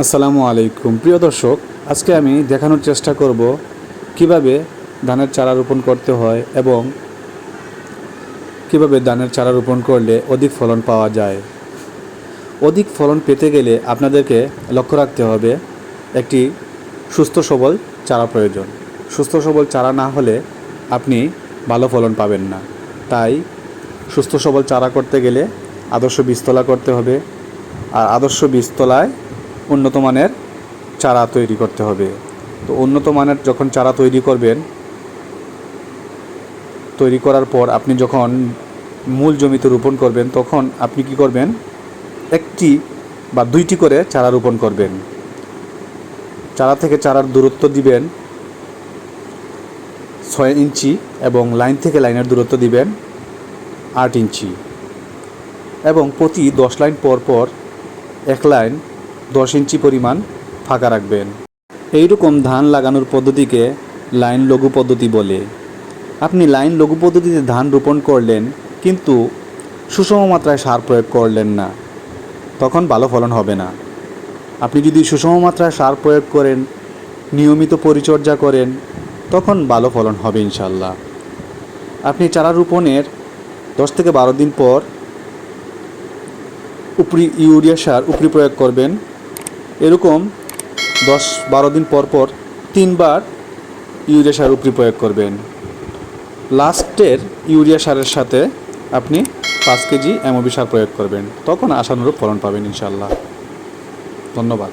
আসসালামু আলাইকুম। প্রিয় দর্শক, আজকে আমি দেখানোর চেষ্টা করব কীভাবে ধানের চারা রোপণ করতে হয় এবং কীভাবে ধানের চারা রোপণ করলে অধিক ফলন পাওয়া যায়। অধিক ফলন পেতে গেলে আপনাদেরকে লক্ষ্য রাখতে হবে, একটি সুস্থ সবল চারা প্রয়োজন। সুস্থ সবল চারা না হলে আপনি ভালো ফলন পাবেন না। তাই সুস্থ সবল চারা করতে গেলে আদর্শ বীজতলা করতে হবে। আর আদর্শ বীজতলায় উন্নত মানের চারা তৈরি করতে হবে। তো উন্নত মানের যখন চারা তৈরি করবেন, তৈরি করার পর আপনি যখন মূল জমিতে রোপণ করবেন, তখন আপনি কি করবেন? একটি বা দুইটি করে চারা রোপণ করবেন। চারা থেকে চারার দূরত্ব দিবেন ছয় ইঞ্চি এবং লাইন থেকে লাইনের দূরত্ব দিবেন আট ইঞ্চি। এবং প্রতি দশ লাইন পর পর এক লাইন দশ ইঞ্চি পরিমাণ ফাঁকা রাখবেন। এইরকম ধান লাগানোর পদ্ধতিকে লাইন লঘু পদ্ধতি বলে। আপনি লাইন লঘু পদ্ধতিতে ধান রোপণ করলেন, কিন্তু সুষম মাত্রায় সার প্রয়োগ করলেন না। তখন ভালো ফলন হবে না। আপনি যদি সুষম মাত্রায় সার প্রয়োগ করেন, নিয়মিত পরিচর্যা করেন, তখন ভালো ফলন হবে ইনশাল্লাহ আপনি চারা রোপণের দশ থেকে বারো দিন পর উপরি ইউরিয়া সার উপরি প্রয়োগ করবেন। এরকম দশ বারো দিন পর পর তিনবার ইউরিয়া সার উপরি প্রয়োগ করবেন। লাস্টের ইউরিয়া সারের সাথে আপনি পাঁচ কেজি এমওবি সার প্রয়োগ করবেন। তখন আশানুরূপ ফলন পাবেন ইনশাল্লাহ ধন্যবাদ।